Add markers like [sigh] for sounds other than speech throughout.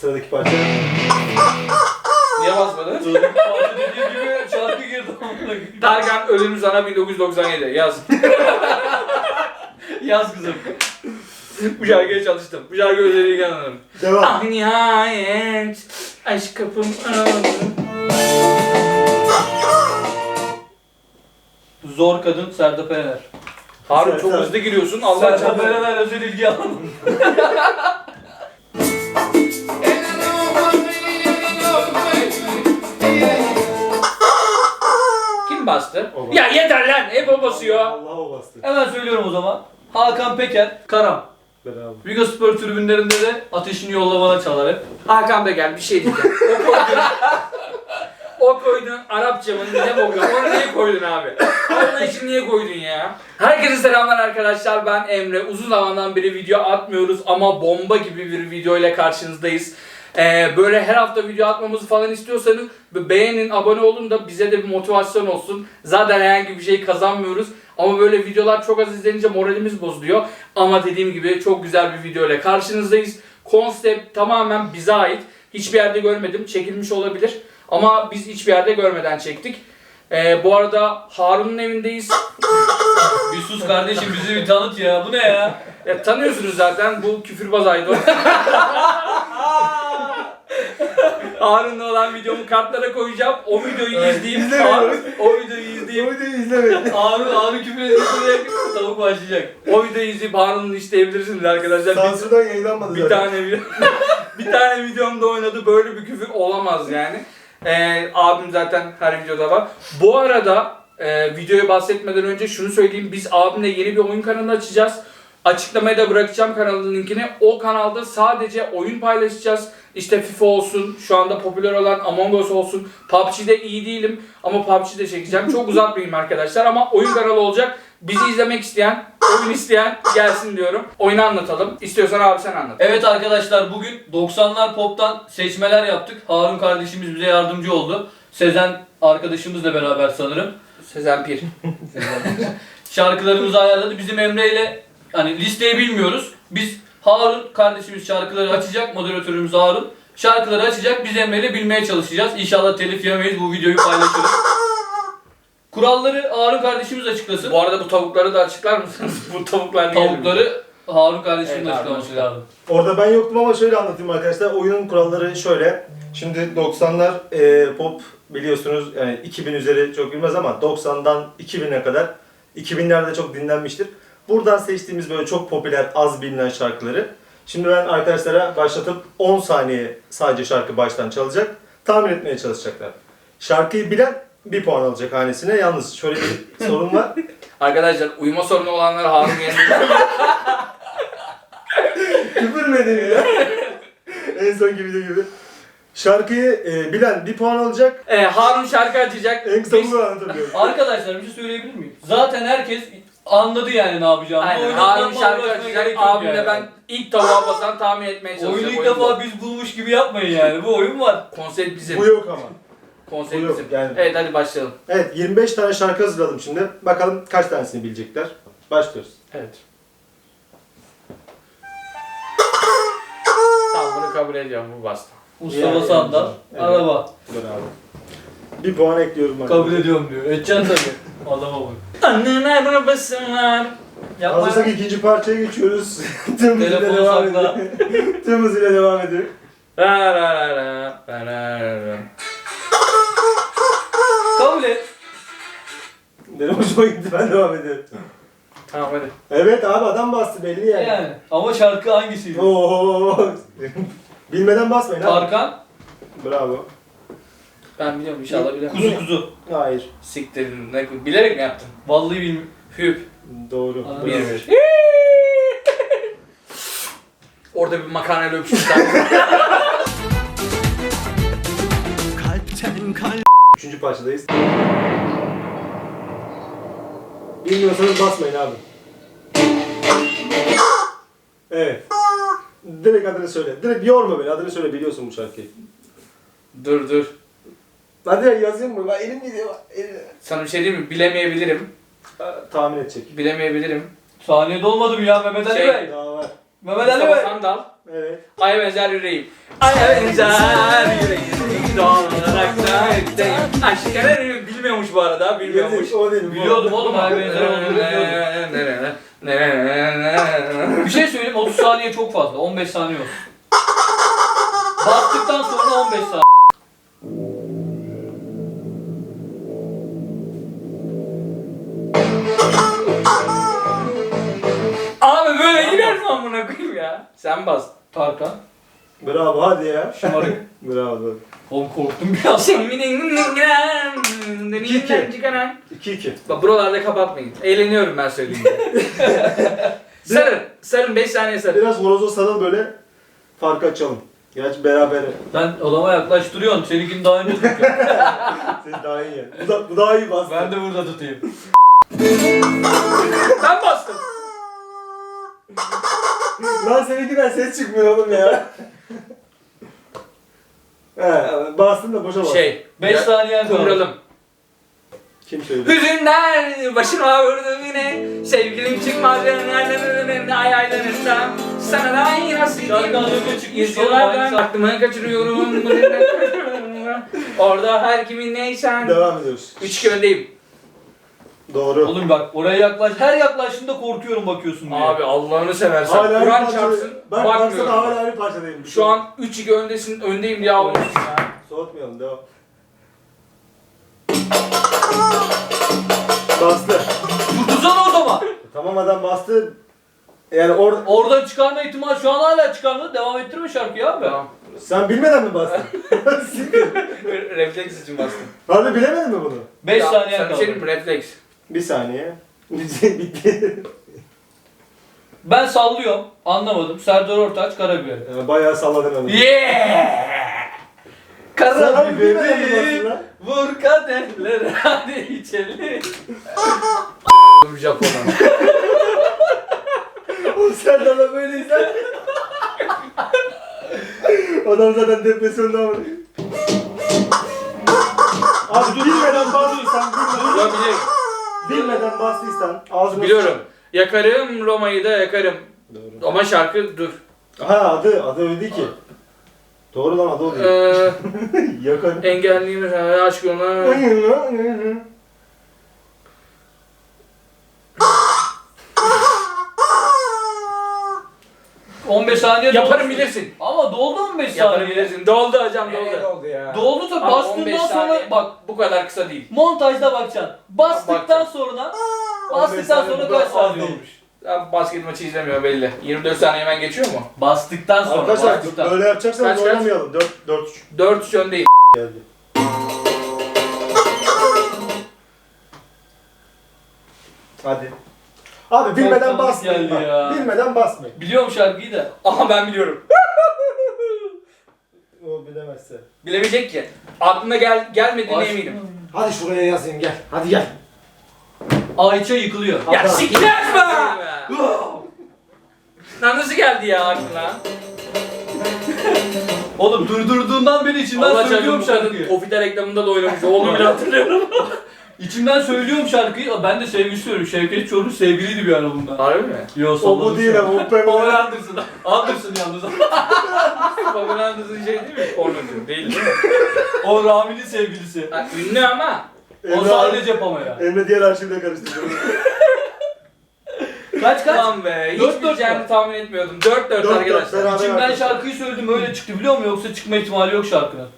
Sıradaki parça. Niye basmadın? Parça dediğim gibi şarkı girdi amına koyayım. Tarkan Ölüm Sana 1997 yaz. [laughs] Yaz kızım. Bu şarkıya çalıştım. Bu şarkı özelliği anladım. Devam. Ah nihayet aşk kapım aradı. Zor kadın Serdar Erener. Harun çok Sen- hızlı giriyorsun. Allah Serdar çarpsın. Erener özel ilgi alalım. [laughs] Kim bastı? O bastı. Ya yeter lan. Hep o basıyor. Allah o bastı. Hemen söylüyorum o zaman. Hakan Peker, Karam. Bravo. Vigo Spor tribünlerinde de ateşini yolla bana çalar hep. Hakan Beger bir şey diyeceğim. [laughs] O koydun. o koydun Arapça mı ne boku? Onu niye koydun abi? Allah için niye koydun ya? Herkese selamlar arkadaşlar. Ben Emre. Uzun zamandan beri video atmıyoruz ama bomba gibi bir video ile karşınızdayız. Ee, böyle her hafta video atmamızı falan istiyorsanız beğenin, abone olun da bize de bir motivasyon olsun. Zaten herhangi bir şey kazanmıyoruz. Ama böyle videolar çok az izlenince moralimiz bozuluyor. Ama dediğim gibi çok güzel bir video ile karşınızdayız. Konsept tamamen bize ait. Hiçbir yerde görmedim. Çekilmiş olabilir. Ama biz hiçbir yerde görmeden çektik. Ee, bu arada Harun'un evindeyiz. Bir sus kardeşim bizi bir tanıt ya. Bu ne ya? Ya, tanıyorsunuz zaten bu küfürbaz Aydo. [laughs] Harun'la olan videomu kartlara koyacağım. O videoyu Evet, izleyip. Harun, o videoyu Bu izleyip videoyu izlemeyin. Abi abi küfür edince tavuk başlayacak. o videoyu izleyip Harun'u isteyebilirsiniz arkadaşlar. Bir, Sansürden yayınlanmadı bir zaten. tane video [laughs] bir tane videomda oynadı. Böyle bir küfür olamaz yani. Ee, abim zaten her videoda var. Bu arada e, videoya bahsetmeden önce şunu söyleyeyim. Biz abimle yeni bir oyun kanalı açacağız. Açıklamaya da bırakacağım kanalın linkini. O kanalda sadece oyun paylaşacağız. İşte FIFA olsun, şu anda popüler olan Among Us olsun. PUBG'de iyi değilim ama PUBG'de çekeceğim. Çok uzatmayayım arkadaşlar ama oyun kanalı olacak. Bizi izlemek isteyen, oyun isteyen gelsin diyorum. Oyunu anlatalım. İstiyorsan abi sen anlat. Evet arkadaşlar bugün 90'lar pop'tan seçmeler yaptık. Harun kardeşimiz bize yardımcı oldu. Sezen arkadaşımızla beraber sanırım. Sezen Pir. [laughs] Şarkılarımızı ayarladı. Bizim Emre ile hani listeyi bilmiyoruz. Biz Harun kardeşimiz şarkıları açacak. Moderatörümüz Harun. Şarkıları açacak. Biz Emre ile bilmeye çalışacağız. İnşallah telif yemeyiz. Bu videoyu paylaşırız. Kuralları Harun kardeşimiz açıklasın. Bu arada bu tavukları da açıklar mısınız? [laughs] bu tavuklar niye Tavukları Harun kardeşimin Evet, açıklaması lazım. Orada ben yoktum ama şöyle anlatayım arkadaşlar. Oyunun kuralları şöyle. Şimdi 90'lar e, pop biliyorsunuz yani 2000 üzeri çok bilmez ama 90'dan 2000'e kadar 2000'lerde çok dinlenmiştir. Buradan seçtiğimiz böyle çok popüler az bilinen şarkıları. Şimdi ben arkadaşlara başlatıp 10 saniye sadece şarkı baştan çalacak. Tahmin etmeye çalışacaklar. Şarkıyı bilen bir puan alacak hanesine. Yalnız şöyle bir [laughs] sorun var. Arkadaşlar uyuma sorunu olanlar Harun yanında. [laughs] Küfür mü edeyim ya? en sonki video gibi. Şarkıyı e, bilen bir puan alacak. ee, Harun şarkı açacak. En Biz- sonunu anlatabiliyorum. Arkadaşlar bir şey söyleyebilir miyim? Zaten herkes anladı yani ne yapacağımı. Aynen Oyunu Harun şarkı uğraşmaya açacak. gerek yok Abimle yani. ben ilk tavuğa basan tahmin etmeye çalışacağım. Oyunu ilk Oyun defa bu. biz bulmuş gibi yapmayın yani. Bu oyun var. Konsept bizim. Bu yok ama. Konsept bu yok, bizim. yani. Evet hadi başlayalım. Evet 25 tane şarkı hazırladım şimdi. Bakalım kaç tanesini bilecekler. Başlıyoruz. Evet. tamam bunu kabul ediyorum bu bastı. Mustafa Yani, Sandal, evet. araba. Bir puan ekliyorum ben. Kabul ediyorum diyor. Edeceksin tabii. Adama bak. Anın arabası var. Yapma. Hazırsak ikinci parçaya geçiyoruz. [laughs] Tüm hızıyla Telefonu devam sakla. ediyor. [laughs] Tüm hızıyla devam ediyor. Ra ra ra ra ra ra ra. Kabul et. Benim hoşuma gitti ben devam ediyorum. Tamam hadi. Evet abi adam bastı belli yani. Yani. Ama şarkı hangisiydi? Oo. Bilmeden basmayın abi. Tarkan, Bravo. Ben biliyorum inşallah biliyorum. kuzu kuzu. Hayır. Siktir. Ne, bilerek mi yaptın? Vallahi bilmiyorum. Hüp. Doğru. Aa. Bir Bravo. bir. [laughs] Orada bir makarnayla öpüşmüşler. Üçüncü parçadayız. Bilmiyorsanız basmayın abi. Evet. Direkt adını söyle. Direkt yorma beni. Adını söyle. Biliyorsun bu şarkıyı. dur dur. Hadi ya yazayım mı? Bak elim gidiyor. bak, Elim. Sana bir şey diyeyim mi? Bilemeyebilirim. Tahmin edecek. Bilemeyebilirim. Saniyede olmadı mı ya Mehmet Ali Şey- Bey? Daha var. Mehmet Ali Mustafa Bey. Sandal. Evet. Aya benzer yüreğim. Aya benzer yüreğim. Doğal olarak da yüreğim. Aşkına bilmiyormuş bu arada. Bilmiyormuş. O değil. bu. Biliyordum oğlum ay [laughs] benzer olduğunu biliyordum. Bir şey söyleyeyim 30 saniye çok fazla. 15 saniye olsun. Bastıktan sonra 15 saniye. Abi böyle gider mi amına koyayım ya? Sen bas. Tarkan. Bravo hadi ya. Şımarık. [laughs] Bravo. Oğlum korktum biraz. Dilinden çıkaran. 2-2. Bak buralarda kapatmayın. Eğleniyorum ben söyleyince. [laughs] sarın. Sarın 5 saniye sarın. Biraz horoza sarıl böyle farkı açalım. Gerçi beraber. Sen odama yaklaştırıyorsun. Seninkini daha önce tutuyorum. Senin daha iyi. Bu, da, bu daha iyi bastı. ben de burada tutayım. Ben bastım. Lan seninkinden ses çıkmıyor oğlum ya. He, bastın da boşa bastın. Şey. 5 saniyen kaldı. Kim söyledi? Hüzünler başıma vurdu yine Sevgilim çıkmaz yerlerinin ay aylarında Sana da nasıl Şarkı az önce çıkmış oğlum, aynı aklımı kaçırıyorum [laughs] Orada her kimin neysen Devam ediyoruz. 3 öndeyim Doğru. Oğlum bak oraya yaklaş. Her yaklaştığında korkuyorum bakıyorsun diye. Abi Allah'ını seversen Hala Kur'an parça. çarpsın Ben baksana bakmıyorum hala aynı parçadayım. Şu an 3-2 öndesin öndeyim diye ağlıyorsun ya Soğutmayalım devam. Bastı. Tutsana o zaman. Tamam adam bastı. Yani or Oradan çıkarma ihtimali şu an hala çıkarmadı. Devam ettirme şarkıyı abi. Tamam sen bilmeden mi bastın? [laughs] Refleks için bastım Harbi bilemedin mi bunu? 5 Ya, saniye bir kaldı. şey diyeyim mi? refleks Bir saniye. [laughs] Bitti. Ben sallıyorum. Anlamadım. Serdar Ortaç Karabiber. Yani bayağı salladın onu. Yeah Sen lan? Vur kaderlere [laughs] hadi içelim. Japon'a [laughs] O Serdar'la böyleysen. Adam zaten depresyonda ama. Abi bilmeden bastıysan, bilmeden, Ben biliyorum. Bilmeden bastıysan ağzına Biliyorum. Yakarım Roma'yı da yakarım. Doğru. Ama şarkı dur. Ha adı, adı öyle değil ki. Doğru lan adı o değil. Ee, [laughs] Yakın. engelliyim aşk yoluna. 15 saniye Yaparım doldu. bilirsin. Ama doldu 15 Yaparım saniye. bilirsin. Doldu hocam doldu. oldu ya. Doldu tabi Abi bastığından 15 sonra saniye. bak Bu kadar kısa değil. montajda bakacaksın. Bastıktan Bakacağım. sonra 15 bastıktan sonra kaç saniye olmuş? Ben basket maçı izlemiyorum belli. 24 saniye hemen geçiyor mu? Bastıktan sonra Arkadaşlar bastıktan. böyle yapacaksanız Kaç, kaç? oynamayalım. 4 4 3 4-3 öndeyim. geldi. Hadi. Abi bilmeden tanıdık basmayın. geldi bak. ya. Bilmeden basmayın. Biliyorum şarkıyı da. Aha ben biliyorum. [laughs] O bilemezse. Bilemeyecek ki. Aklına gel gelmediğine Aşk- eminim. Hadi şuraya yazayım gel. Hadi gel. Ayça yıkılıyor. Ya Adam. siktir be! [laughs] Lan nasıl geldi ya aklına? [laughs] Oğlum durdurduğundan beri içimden Allah söylüyorum şarkıyı. Ofita reklamında da oynamış. Oğlum bile hatırlıyorum. İçimden söylüyorum şarkıyı. Ben de sevgili söylüyorum. Şevket Çoruh sevgiliydi bir ara bundan. Harbi mi? Yo O bu değil ama o Pamela. Pamela Anderson. Anderson yalnız. [laughs] Pamela Anderson şey değil mi? Pornocu. Değil değil mi? o Rami'nin sevgilisi. Ha, ünlü ama. O Emre, sadece Pamela. Emre diğer arşivde karıştırdı. [laughs] Kaç kaç? Lan be. Hiç Dört dört bileceğimi mü? tahmin etmiyordum. 4-4 Dört dört arkadaşlar. beraber. İçimden şarkıyı söyledim öyle çıktı biliyor musun? Yoksa çıkma ihtimali yok şarkının.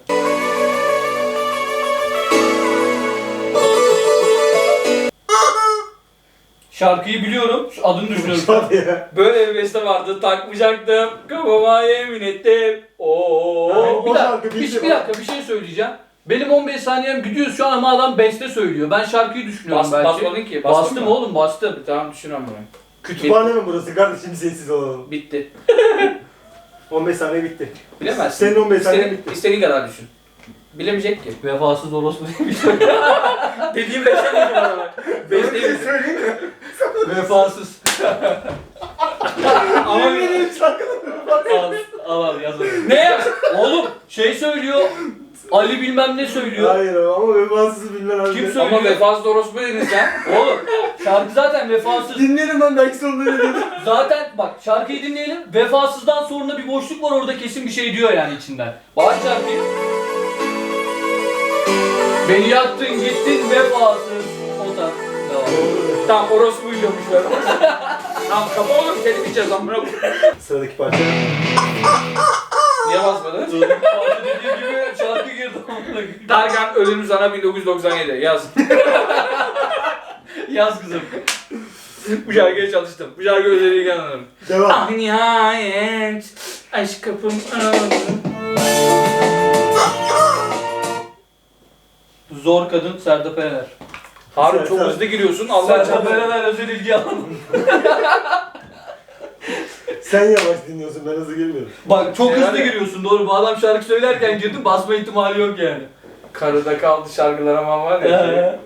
Şarkıyı biliyorum. Şu adını düşünüyorum. [laughs] Ya. Böyle bir beste vardı. Takmayacaktım. Kafama yemin ettim. Oo. Yani bir, o dakika, şarkı bir, bir mi? dakika bir şey söyleyeceğim. Benim 15 saniyem gidiyor şu an ama adam beste söylüyor. Ben şarkıyı düşünüyorum Bas, belki. basmadın ki. Bastın Bastım mı? oğlum bastım. Tamam düşünüyorum bunu. Kütüphane mi burası kardeşim sessiz olalım. Bitti. [laughs] 15 saniye bitti. Bilemezsin. Senin 15 saniye bitti. istediğin kadar düşün. Bilemeyecek ki. Vefasız orospu diye bir şey. [laughs] Dediğim beste miydi bana? Beste Bir şey miydi? söyleyeyim mi? Vefasız. Ama Benim al, al al yazalım. ne? Oğlum şey söylüyor. Ali bilmem ne söylüyor. Hayır ama vefasız bilmem abi. Kim söylüyor? Ama vefasız orospu dedin sen. Oğlum şarkı zaten vefasız. Dinlerim ben belki sonunda dedim. Zaten bak şarkıyı dinleyelim. Vefasızdan sonra bir boşluk var orada kesin bir şey diyor yani içinden. Bak şarkıyı. Beni yaktın gittin vefasız. O. Devam. tamam orospu yiyormuş ben. [laughs] tamam kapa oğlum telif yiyeceğiz amına koyayım. Sıradaki parça. Niye basmadın? Parça dediği gibi şarkı girdi. Tarkan Ölüm Sana 1997 yaz. [laughs] Yaz kızım. Bu şarkıya çalıştım. Bu şarkı özelliği anladım. Devam. Ah nihayet aşk kapım aradı. Zor kadın Serdar Erener. Harun çok hızlı giriyorsun. Allah Serdar. Erener özel ilgi alanı. [laughs] Sen yavaş dinliyorsun ben hızlı girmiyorum. Bak çok Yani- hızlı giriyorsun doğru. Bu adam şarkı söylerken girdi basma ihtimali yok yani. Karıda kaldı şarkılar ama var ya. şey, Ee,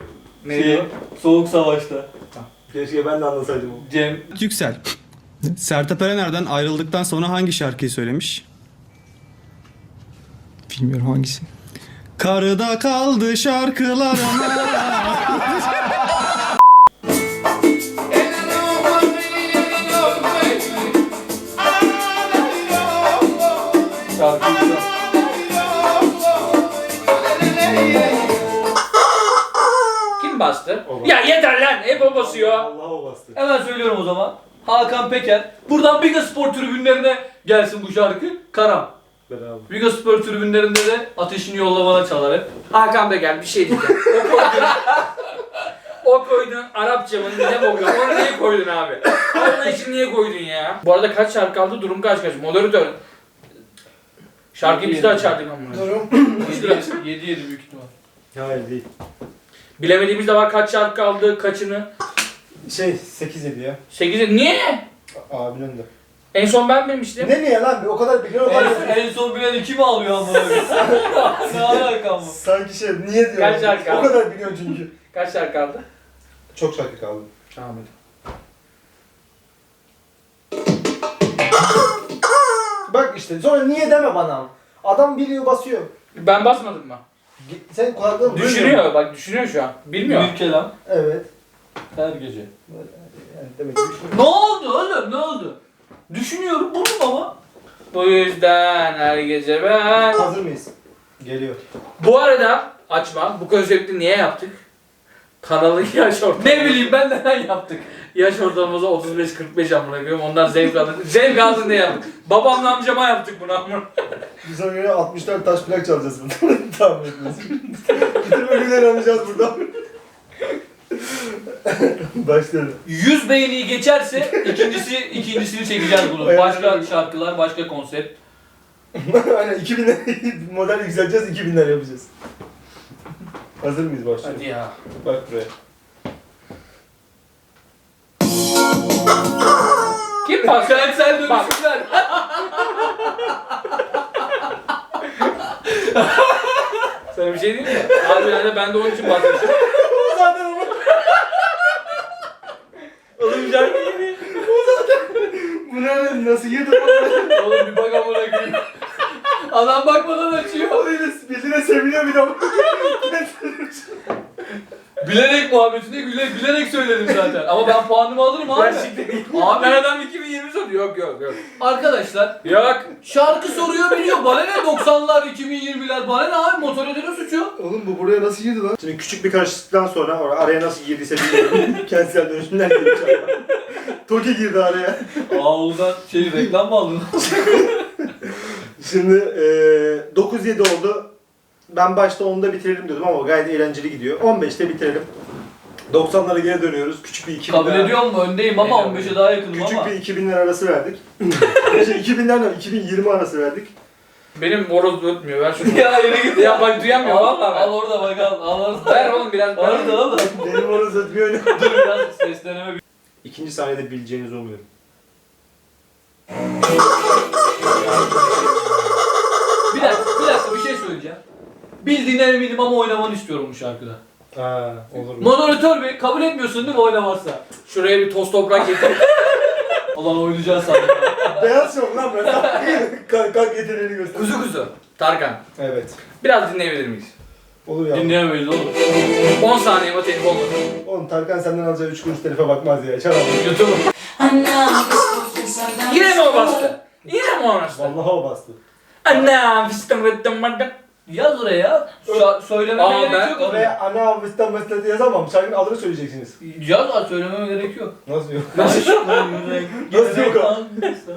Neydi şey, o? Soğuk Savaş'ta. Keşke ben de anlasaydım. Cem Yüksel. Sertab Erener'den ayrıldıktan sonra hangi şarkıyı söylemiş? Bilmiyorum hangisi. Karıda kaldı şarkılarıma. Şarkı güzel. Kim bastı? O bastı. Ya yeter lan. Hep o basıyor. Allah o bastı. hemen söylüyorum o zaman. Hakan Peker. Buradan Biga Spor tribünlerine gelsin bu şarkı. Karam. Beraber. Biga Spor tribünlerinde de ateşini yolla bana çalar hep. Hakan da gel bir şey diyeceğim. [laughs] O koydun. o koydun Arapçamın ne boka. Onu niye koydun abi? Allah için niye koydun ya? Bu arada kaç şarkı kaldı? Durum kaç kaç? Moderatör. Şarkıyı biz de açardık ama. Durum. 7 7 büyük ihtimal. Hayır değil. Bilemediğimiz de var kaç şarkı kaldı, kaçını. Şey 8 7 ya. 8'e niye? Abinin önünde. En son ben bilmiştim. Ne niye lan? O kadar biliyorum. En, en son bilen iki mi alıyor amına koyayım? [laughs] ne alakam bu? Sanki şey niye diyorum? Kaç şarkı O kaldı? kadar biliyorum çünkü. Kaç şarkı kaldı? Çok şarkı kaldı. Tamam hadi. Bak işte sonra niye deme bana. Adam biliyor basıyor. Ben basmadım mı? Sen kulaklarını Düşünüyor bak düşünüyor şu an. Bilmiyor. Büyük kelam. Evet. Her gece. Yani demek ki düşünüyor. Ne oldu oğlum ne oldu? Düşünüyorum buldum ama. Bu yüzden her gece ben... Hazır mıyız? Geliyor. Bu arada açma. Bu konsepti niye yaptık? Kanalın [laughs] yaş ortalaması. Ne bileyim ben neden yaptık. Yaş ortalaması 35-45 amına koyayım. Onlar zevk aldı. [laughs] zevk aldı diye yaptık. Babamla amcama yaptık bunu amına. Biz sonra göre 60'lar taş plak çalacağız [laughs] burada. Tahmin etmesin. Bütün ölüleri anlayacağız burada. [laughs] Başlayalım. 100 beğeniyi geçerse ikincisi ikincisini çekeceğiz bunu. Başka şarkılar, başka konsept. [laughs] Aynen 2000'ler [laughs] model yükselteceğiz 2000'ler yapacağız. Hazır mıyız başlayalım? Hadi ya. Bak buraya. Kim bastı? Kentsel Bak. dönüşümler. Sana bir şey diyeyim mi? Abi yani ben de onun için basmışım. Zaten ama. Oğlum şarkı gibi. Bu ne nasıl yedi bu? Oğlum bir bak amına koyayım. Adam bakmadan açıyor. O yine birine seviniyor bir de. Bilerek muhabbetine güle, bilerek söyledim zaten. Ama ben puanımı alırım abi. Gerçekten. Abi 2020 soruyor. Yok yok yok. arkadaşlar Yok. şarkı soruyor biliyor. Bana ne 90'lar 2020'ler bana ne abi motorodunun suçu. Oğlum bu buraya nasıl girdi lan? Şimdi küçük bir karışıklıktan sonra or- araya nasıl girdiyse bilmiyorum. [laughs] Kentsel dönüşümden girdi inşallah. Toki girdi araya. Aa Oğuzhan şey reklam mı aldın? [laughs] Şimdi eee 9-7 oldu. Ben başta 10'da bitirelim diyordum ama gayet eğlenceli gidiyor. 15'te bitirelim. 90'lara geri dönüyoruz. Küçük bir 2000 Kabul ediyor mu? Öndeyim ama Ediyorum. 15'e daha yakınım Küçük ama. bir 2000'ler arası verdik. [laughs] şey 2000'lerle 2020 arası verdik. Benim moroz ötmüyor. Ver şunu. Ya yürü git ya bak duyamıyor Al, vallahi. al ben. orada bak al. Al orada. Ver oğlum biraz. Al orada al. Benim onu satmıyor. Dur biraz sesleneme. İkinci saniyede bileceğinizi umuyorum. Bir dakika, bir dakika bir şey söyleyeceğim. Bildiğine eminim ama oynamanı istiyorum bu şarkıda. Ha olur mu? Moderatör bey kabul etmiyorsun değil mi oynamazsa? Şuraya bir toz toprak getir. [laughs] Ulan oynayacağız sandım. Beyaz şov lan ben. kalk kalk yeteneğini göster. kuzu kuzu. Tarkan. Evet. Biraz dinleyebilir miyiz? Olur ya. Dinleyemeyiz oğlum. 10 saniye ama telif olmasın. Oğlum Tarkan senden alacağı 3 kuruş telife bakmaz ya. Çal abi. YouTube. Yine mi o bastı? Yine mi o bastı? Vallahi o bastı. Anam fıstım fıstım fıstım. Yaz oraya. Şu söylememe Aa, gerek ben- yok. oğlum. Oraya ana avıstan mesela yazamam. Şarkının adını söyleyeceksiniz. Yaz var söylememe gerek yok. Nasıl yok? Nasıl yok o? Anam fıstım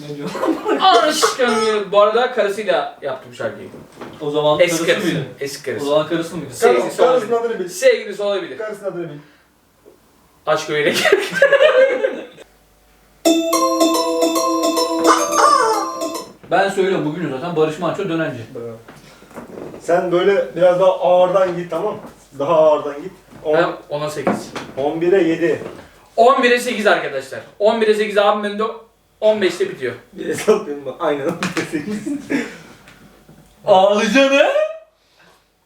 Ne diyor? Aşkım. Bu arada karısıyla yaptım şarkıyı. O zaman Eski karısı karısı. mıydı? Eski O karısı. zaman karısı mıydı? Sevgilisi Karısı, karısının olabilir. adını bil. Sevgilisi olabilir. Karısının adını bil. Aşk öyle [laughs] Ben söylüyorum bugün zaten Barış Manço dönence. Bravo. Sen böyle biraz daha ağırdan git tamam Daha ağırdan git. Ben On- 10'a 8. 11'e 7. 11'e 8 arkadaşlar. 11'e 8 abim önünde 15'te bitiyor. Bir hesap [laughs] yapayım bak. Aynen 11'e 8. Ağlayacaksın he?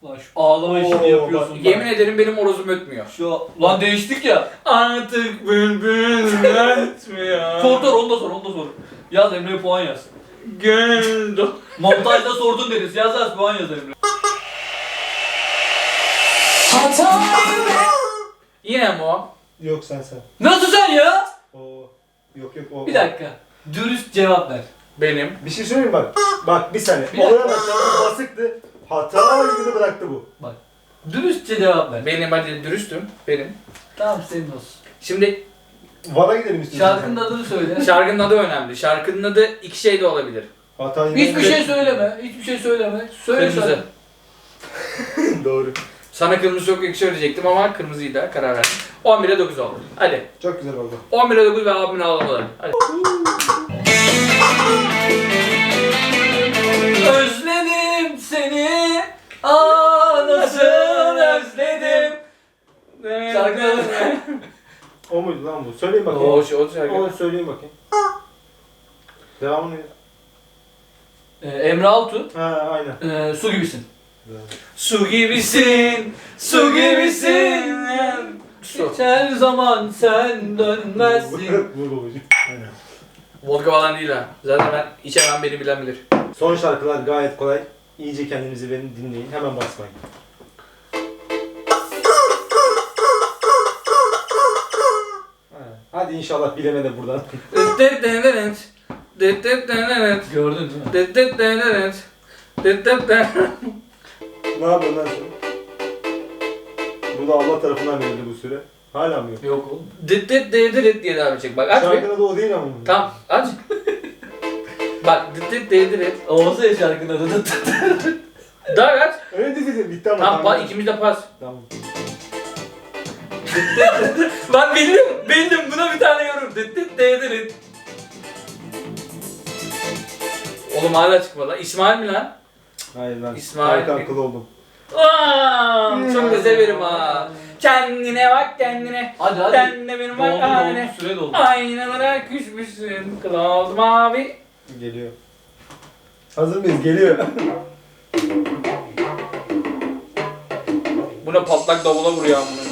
Lan şu ağlama Oo, işini yapıyorsun. bak, Yemin ederim benim orozum ötmüyor. Şu lan değiştik ya. Artık bülbül [laughs] ötmüyor. Sor sor onu da sor onu da sor. Yaz Emre'ye puan yaz. Gönül do- [laughs] Montajda sordun deriz. Yaz yaz puan yaz Emre. [laughs] Yine mi o? Yok sen sen. Nasıl sen ya? O yok yok o. Bir dakika. Dürüst cevap ver. Benim. Bir şey söyleyeyim bak. Bak bir saniye. Bir dakika. Olaya bak basıktı. Hata gibi bıraktı bu. Bak. Dürüstçe cevap ver. Benim hadi dürüstüm. Benim. Tamam senin olsun. Şimdi Van'a gidelim istiyorsan. Şarkının adını söyle. [laughs] şarkının adı önemli. Şarkının adı iki şey de olabilir. Hata Hiçbir şey söyleme. Hiçbir şey söyleme. Söyle Kırmızı. [laughs] Doğru. Sana kırmızı çok ekşi ödeyecektim ama kırmızıyı da karar verdim. 11'e 9 oldu. Hadi. Çok güzel oldu. 11'e 9 ve abimin ağlamaları. Hadi. [laughs] muydu lan bu? Söyleyin bakayım. O, o şarkı. Onu söyleyin bakayım. Devamını. Ee, Emre Altu. Ha aynen. Ee, su gibisin. Su gibisin, su gibisin. Su. Her zaman sen dönmezsin. Bu babacığım. Aynen. Vodka falan değil ha. Zaten ben içemem beni bilen bilir. Son şarkılar gayet kolay. İyice kendinizi verin, dinleyin. Hemen basmayın. Hadi inşallah bilemede buradan. Gördün değil mi? ne yapıyorsun lan sen? Bu da Allah tarafından verildi bu süre. Hala mı yok? Yok oğlum. diye devam edecek. Bak aç bir. Şarkının adı o değil ama. Tamam aç. Bak Olsa ya şarkının adı. Daha aç. Öyle değil değil. Bitti ama. Tamam pa, ikimiz de pas. Tamam. Lan bildim, bildim. Buna bir tane yorum. Oğlum hala çıkmadı lan. İsmail mi lan? Hayır ben İsmail. Tarkan kıl oldum. Aa, çok da severim ha. Kendine bak kendine. Hadi hadi. Kendine benim bak Doldu haline. süre doldu. Aynalara küsmüşsün. Kılavuz mavi. Geliyor. Hazır mıyız? Geliyor. Buna patlak davula vuruyor amına.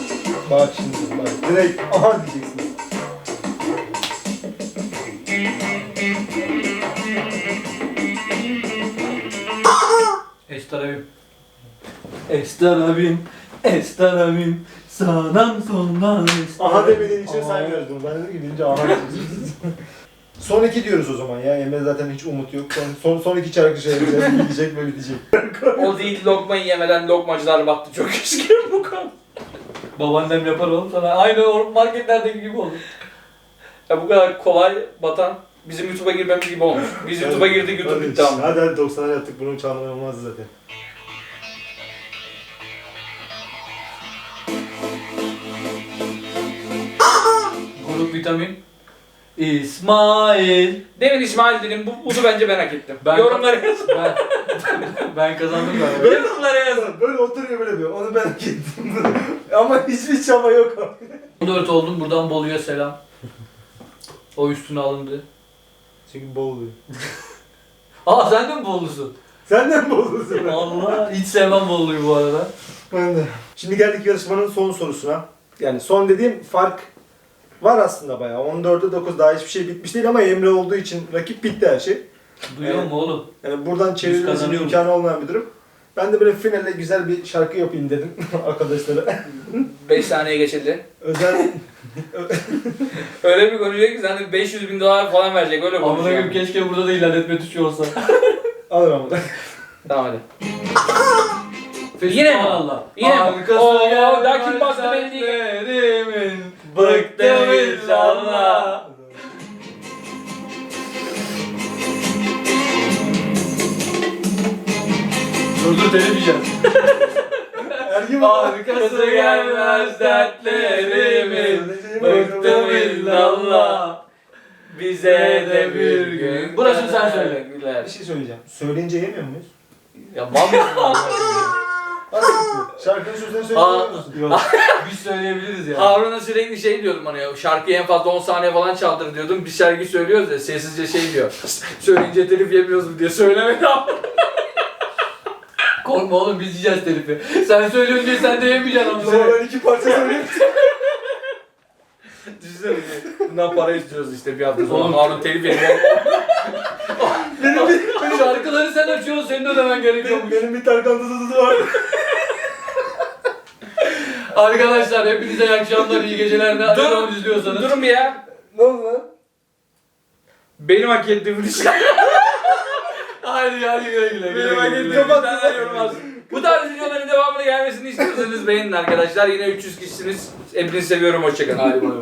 Bak şimdi bak. Direkt aha diyeceksiniz. Estarabim. Estarabim. Estarabim. Sağdan soldan estarabim. Aha demediğin için saymıyoruz bunu. Ben dedim ki birinci aha diyeceksiniz. [laughs] Son iki diyoruz o zaman ya. Emre zaten hiç umut yok. Son, son, son iki şarkı şey. Gidecek ve bitecek. O değil lokmayı yemeden lokmacılar battı. Çok eski bu konu. Babaannem yapar oğlum sana. Aynı o marketlerdeki gibi olur. Ya bu kadar kolay batan bizim YouTube'a girmemiz gibi olmuş. Biz YouTube'a girdik YouTube bitti ama. Hadi hadi 90'lar yaptık. Bunun çalmadan olmaz zaten. Grup vitamin. İsmail. Demin İsmail dedim. Bu, bunu bence ben hak ettim. Ben- Yorumlara yazın. Ben, [laughs] ben kazandım galiba. [laughs] Yorumlara yazın. Böyle oturuyor böyle diyor. Onu ben hak ettim. [laughs] Ama hiçbir çaba yok. 14 oldum buradan Bolu'ya selam. O üstüne alındı. Çünkü bol oluyor. Aa sen de mi Bolu'sun? Sen de mi bozuyorsun? Allah hiç sevmem Bolu'yu bu arada. Ben de. Şimdi geldik yarışmanın son sorusuna. Yani son dediğim fark var aslında bayağı. 14'e 9 daha hiçbir şey bitmiş değil ama Emre olduğu için rakip bitti her şey. Duyuyor Evet. mu oğlum? Yani buradan çevirmesinin imkanı olmayan bir durum. Ben de böyle finale güzel bir şarkı yapayım dedim [laughs] arkadaşlara. 5 saniye geçildi. Özel [laughs] Öyle bir konuşuyor ki sen de 500 bin dolar falan verecek öyle Amına konuşuyor. koyayım keşke burada da ilan etme tuşu olsa. [laughs] alır ama. Tamam hadi. Yine mi? Allah. Yine mi? Oo, daha kim bastı belli değil. Bıktım inşallah. Dur dur. [laughs] Ergin Arkası gelmez dertlerimin Bıktım illallah Bize de bir gün Burasını sen söyle Bir şey söyleyeceğim. Söyleyince yemiyor muyuz? Ya mısın? [laughs] Şarkının sözlerini Aa. söyleyemiyor musun? [laughs] Yok. Biz söyleyebiliriz ya Harun'a sürekli şey diyordum hani şarkıyı en fazla 10 saniye falan çaldır diyordum. Bir şarkı söylüyoruz ya sessizce şey diyor. [laughs] Söyleyince telif yemiyoruz mu diye söylemedi ama. [laughs] Korkma oğlum biz yiyeceğiz telifi Sen söylüyorsun diye sen de yemeyeceksin onu Sonra ben iki parça söyleyeyim. Düşünsene bundan para istiyoruz işte bir hafta sonra. Oğlum. Harun telif yemiyor. [laughs] Şarkıları sen açıyorsun senin ödemen gerekiyor benim, benim bir Tarkan tızı var. [laughs] Arkadaşlar hepinize iyi akşamlar iyi geceler ne Dur. zaman izliyorsanız Durun bir ya. ne oldu lan? Benim hak ettiğim bir şey. [laughs] Haydi hadi güle güle güle Benim hak güle, ettiğim güle. bir tane yorum az. Bu tarz videoların devamını gelmesini istiyorsanız beğenin arkadaşlar. Yine 300 kişisiniz. Hepinizi seviyorum. Hoşçakalın. Hadi bay bay.